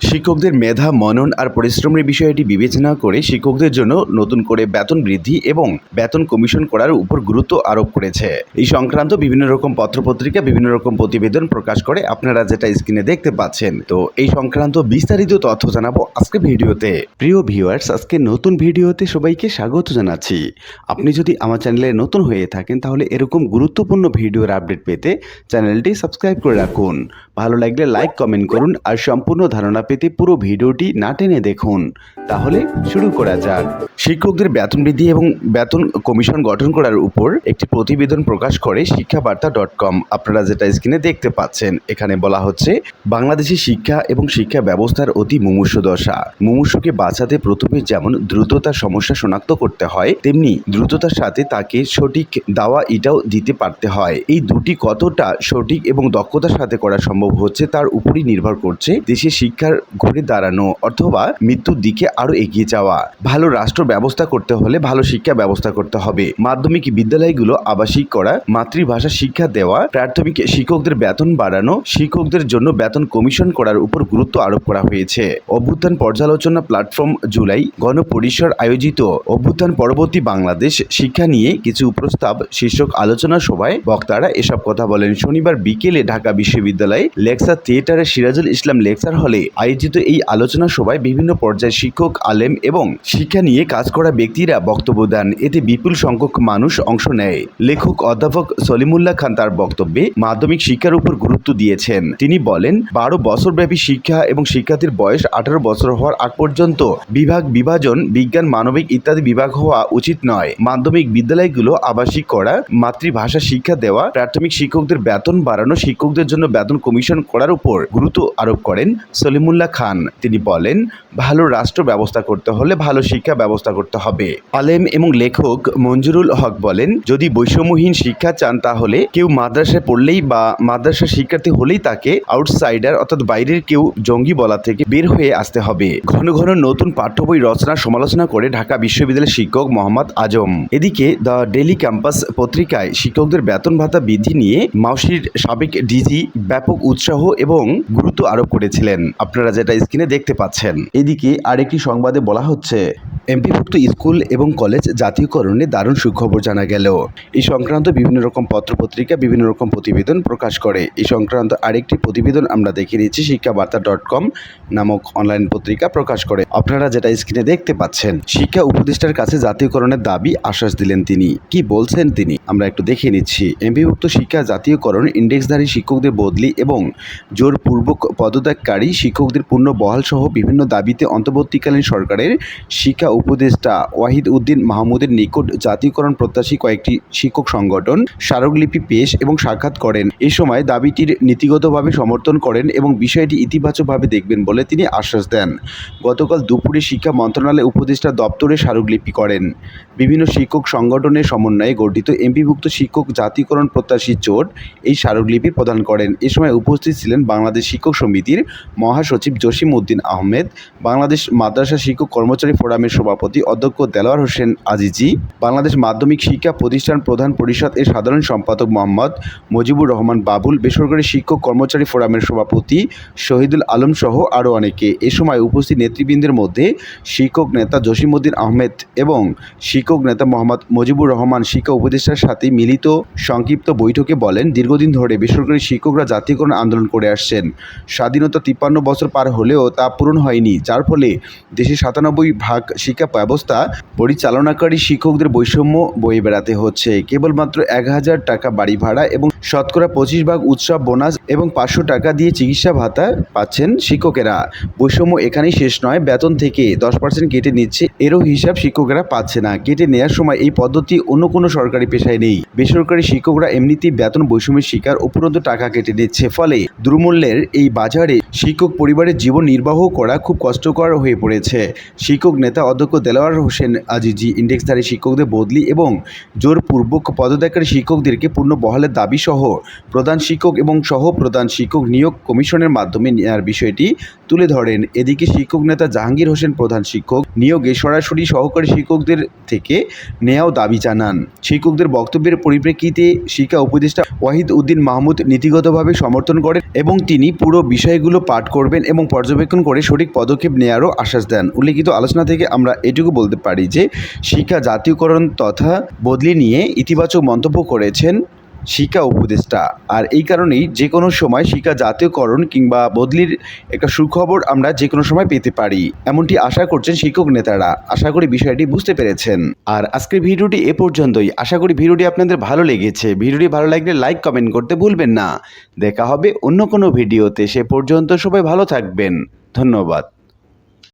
শিক্ষকদের মেধা, মনন আর পরিশ্রমের বিষয়টি বিবেচনা করে শিক্ষকদের জন্য নতুন করে বেতন বৃদ্ধি এবং বেতন কমিশন করার উপর গুরুত্ব আরোপ করেছে। এই সংক্রান্ত বিভিন্ন রকম পত্রপত্রিকা, বিভিন্ন রকম প্রতিবেদন প্রকাশ করে আপনারা যেটা স্ক্রিনে দেখতে পাচ্ছেন। তো এই সংক্রান্ত বিস্তারিত তথ্য জানাব আজকে ভিডিওতে। প্রিয় ভিউয়ার্স, আজকে নতুন ভিডিওতে সবাইকে স্বাগত জানাচ্ছি। আপনি যদি আমার চ্যানেলে নতুন হয়ে থাকেন, তাহলে এরকম গুরুত্বপূর্ণ ভিডিওর আপডেট পেতে চ্যানেলটি সাবস্ক্রাইব করে রাখুন। ভালো লাগলে লাইক কমেন্ট করুন আর সম্পূর্ণ ধারণা পেতে পুরো ভিডিওটি না টেনে দেখুন। তাহলে শুরু করা যাক। শিক্ষকদের বেতন বৃদ্ধি এবং বেতন কমিশন গঠন করার উপর একটি প্রতিবেদন প্রকাশ করে শিক্ষাবার্তা ডট কম। আপনারা যেটা স্ক্রিনে দেখতে পাচ্ছেন, এখানে বলা হচ্ছে বাংলাদেশের শিক্ষা এবং শিক্ষা ব্যবস্থার অতি মুমূর্ষ দশা। মুমূর্ষকে বাঁচাতে প্রথমে যেমন দ্রুততার সমস্যা শনাক্ত করতে হয়, তেমনি দ্রুততার সাথে তাকে সঠিক দাওয়া এটাও দিতে পারতে হয়। এই দুটি কতটা সঠিক এবং দক্ষতার সাথে করা সম্ভব হচ্ছে, তার উপরই নির্ভর করছে দেশের শিক্ষার ঘুরে দাঁড়ানো অথবা মৃত্যুর দিকে আরও এগিয়ে যাওয়া। ভালো রাষ্ট্র ব্যবস্থা করতে হলে ভালো শিক্ষা ব্যবস্থা করতে হবে। মাধ্যমিক বিদ্যালয়গুলো আবাসিক করা, মাতৃভাষা শিক্ষা দেওয়া, প্রাথমিক শিক্ষকদের বেতন বাড়ানো, শিক্ষকদের জন্য বেতন কমিশন করার উপর গুরুত্ব আরোপ করা হয়েছে। অভ্যুত্থান পর্যালোচনা প্ল্যাটফর্ম জুলাই গণপরিসর আয়োজিত অভ্যুত্থান পরবর্তী বাংলাদেশ শিক্ষা নিয়ে কিছু প্রস্তাব শীর্ষক আলোচনা সভায় বক্তারা এসব কথা বলেন। শনিবার বিকেলে ঢাকা বিশ্ববিদ্যালয়ে লেকচার থিয়েটারে সিরাজুল ইসলাম লেকচার হলে আয়োজিত এই আলোচনা সভায় বিভিন্ন পর্যায়ের শিক্ষক, আলেম এবং শিক্ষা নিয়ে কাজ করা ব্যক্তিরা বক্তব্য দেন। এতে বিপুল সংখ্যক মানুষ অংশ নেয়। লেখক অধ্যাপক সলিমুল্লাহ খান তার বক্তব্যে মাধ্যমিক শিক্ষার উপর গুরুত্ব দিয়েছেন। তিনি বলেন, বারো বছরব্যাপী শিক্ষা এবং শিক্ষার্থীর বয়স আঠারো বছর হওয়ার আগ পর্যন্ত বিভাগ বিভাজন, বিজ্ঞান, মানবিক ইত্যাদি বিভাগ হওয়া উচিত নয়। মাধ্যমিক বিদ্যালয়গুলো আবাসিক করা, মাতৃভাষা শিক্ষা দেওয়া, প্রাথমিক শিক্ষকদের বেতন বাড়ানো, শিক্ষকদের জন্য বেতন কমিশন করার উপর গুরুত্ব আরোপ করেন সলিমুল্লাহ খান। তিনি বলেন, ভালো রাষ্ট্র ব্যবস্থা করতে হলে ভালো শিক্ষা ব্যবস্থা করতে হবে। আলেম এবং লেখক মঞ্জুরুল হক বলেন, যদি বৈষম্যহীন শিক্ষা চান তাহলে কেউ মাদ্রাসায় পড়লেই বা মাদ্রাসা শিক্ষার্থী হলেই তাকে আউটসাইডার অর্থাৎ বাইরের কেউ জঙ্গি বলা থেকে বের হয়ে আসতে হবে। ঘন ঘন নতুন পাঠ্য বই রচনা সমালোচনা করে ঢাকা বিশ্ববিদ্যালয়ের শিক্ষক মোহাম্মদ আজম। এদিকে দ্য ডেলি ক্যাম্পাস পত্রিকায় শিক্ষকদের বেতন ভাতা বৃদ্ধি নিয়ে মাউসির সাবেক ডিজি ব্যাপক উৎসাহ এবং গুরুত্ব আরোপ করেছিলেন। আপনারা যেটা স্ক্রিনে দেখতে পাচ্ছেন। এদিকে আরেকটি সংবাদে বলা হচ্ছে, এমপিভুক্ত স্কুল এবং কলেজ জাতীয়করণে দারুণ সুখবর জানা গেল। এই সংক্রান্ত বিভিন্ন রকম পত্রপত্রিকা বিভিন্ন রকম প্রতিবেদন প্রকাশ করে। এই সংক্রান্ত আরেকটি প্রতিবেদন আমরা দেখে নিচ্ছি শিক্ষাবার্তা ডট কম নামক অনলাইন পত্রিকা প্রকাশ করে। আপনারা যেটা স্ক্রিনে দেখতে পাচ্ছেন, শিক্ষা উপদেষ্টার কাছে জাতীয়করণের দাবি আশ্বাস দিলেন তিনি। কি বলছেন তিনি? আমরা একটু দেখে নিচ্ছি। এমপিভুক্ত শিক্ষা জাতীয়করণ ইন্ডেক্সধারী শিক্ষকদের বদলি এবং জোরপূর্বক পদত্যাগকারী শিক্ষকদের পূর্ণ বহাল সহ বিভিন্ন দাবিতে অন্তর্বর্তীকালীন সরকারের শিক্ষা উপদেষ্টা ওয়াহিদ উদ্দিন মাহমুদের নিকট জাতীয়করণ প্রত্যাশী কয়েকটি শিক্ষক সংগঠন স্মারকলিপি পেশ এবং সাক্ষাৎ করেন। এ সময় দাবিটির নীতিগতভাবে সমর্থন করেন এবং বিষয়টি ইতিবাচকভাবে দেখবেন বলে তিনি আশ্বাস দেন। গতকাল দুপুরে শিক্ষা মন্ত্রণালয় উপদেষ্টা দপ্তরে স্মারকলিপি করেন। বিভিন্ন শিক্ষক সংগঠনের সমন্বয়ে গঠিত এমপিভুক্ত শিক্ষক জাতীয়করণ প্রত্যাশী জোট এই স্মারকলিপি প্রদান করেন। এ সময় উপস্থিত ছিলেন বাংলাদেশ শিক্ষক সমিতির মহাসচিব জসিম উদ্দিন আহমেদ, বাংলাদেশ মাদ্রাসা শিক্ষক কর্মচারী ফোরামের সভাপতি অধ্যক্ষ দেলোয়ার হোসেন আজিজি, বাংলাদেশ মাধ্যমিক শিক্ষা প্রতিষ্ঠান প্রধান পরিষদ এর সাধারণ সম্পাদক মোহাম্মদ মুজিবুর রহমান বাবুল, বেসরকারি শিক্ষক কর্মচারী ফোরামের সভাপতি শহীদুল আলম সহ আরও অনেকে। এ সময় উপস্থিত নেতৃবৃন্দের মধ্যে শিক্ষক নেতা জসিমউদ্দিন আহমেদ এবং শিক্ষক নেতা মোহাম্মদ মজিবুর রহমান, শিক্ষা উপদেষ্টার সাথে মিলিত সংক্ষিপ্ত বৈঠকে বলেন, দীর্ঘদিন ধরে বেসরকারি শিক্ষকরা জাতীয়করণ আন্দোলন করে আসছেন। স্বাধীনতা তিপ্পান্ন বছর পার হলেও তা পূরণ হয়নি, যার ফলে দেশে সাতানব্বই ভাগ শিক্ষা ব্যবস্থা পরিচালনাকারী শিক্ষকদের বৈষম্য বয়ে বেড়াতে হচ্ছে। কেবলমাত্র এক হাজার টাকা বাড়ি ভাড়া এবং শতকরা পঁচিশ ভাগ উৎসব, বোনাস এবং পাঁচশো টাকা দিয়ে চিকিৎসা ভাতা পাচ্ছেন শিক্ষকেরা। বৈষম্য এখানেই শেষ নয়, বেতন থেকে দশ পার্সেন্ট কেটে নিচ্ছে, এরও হিসাব শিক্ষকেরা পাচ্ছে না। কেটে নেওয়ার সময় এই পদ্ধতি অন্য কোনো সরকারি পেশায় নেই। বেসরকারি শিক্ষকরা এমনিতেই বেতন বৈষম্যের শিকার উপরন্তু টাকা কেটে নিচ্ছে, ফলে দুর্মূল্যের এই বাজারে শিক্ষক পরিবারের জীবন নির্বাহ করা খুব কষ্টকর হয়ে পড়েছে। শিক্ষক নেতা অধ্যক্ষ দেলোয়ার হোসেন আজিজি ইন্ডেক্সধারী শিক্ষকদের বদলি এবং জোরপূর্বক পদত্যাগকারী শিক্ষকদেরকে পূর্ণ বহালের দাবি সহ প্রধান শিক্ষক এবং সহ প্রধান শিক্ষক নিয়োগ কমিশনের মাধ্যমে নেওয়ার বিষয়টি তুলে ধরেন। এদিকে শিক্ষক নেতা জাহাঙ্গীর হোসেন প্রধান শিক্ষক নিয়োগে সরাসরি সহকারী শিক্ষকদের থেকে নেওয়াও দাবি জানান। শিক্ষকদের বক্তব্যের পরিপ্রেক্ষিতে শিক্ষা উপদেষ্টা ওয়াহিদ উদ্দিন মাহমুদ নীতিগতভাবে সমর্থন করেন এবং তিনি পুরো বিষয়গুলো পাঠ করবেন এবং পর্যবেক্ষণ করে সঠিক পদক্ষেপ নেওয়ারও আশ্বাস দেন। উল্লেখিত আলোচনা থেকে আমরা এটুকু বলতে পারি যে, শিক্ষা জাতীয়করণ তথা বদলি নিয়ে ইতিবাচক মন্তব্য করেছেন শিক্ষা উপদেষ্টা। আর এই কারণেই যে কোনো সময় শিক্ষা জাতীয়করণ কিংবা বদলির একটা সুখবর আমরা যে কোনো সময় পেতে পারি। এমনটি আশা করছেন শিক্ষক নেতারা। আশা করি বিষয়টি বুঝতে পেরেছেন। আর আজকের ভিডিওটি এ পর্যন্তই। আশা করি ভিডিওটি আপনাদের ভালো লেগেছে। ভিডিওটি ভালো লাগলে লাইক, কমেন্ট করতে ভুলবেন না। দেখা হবে অন্য কোনো ভিডিওতে। সে পর্যন্ত সবাই ভালো থাকবেন। ধন্যবাদ।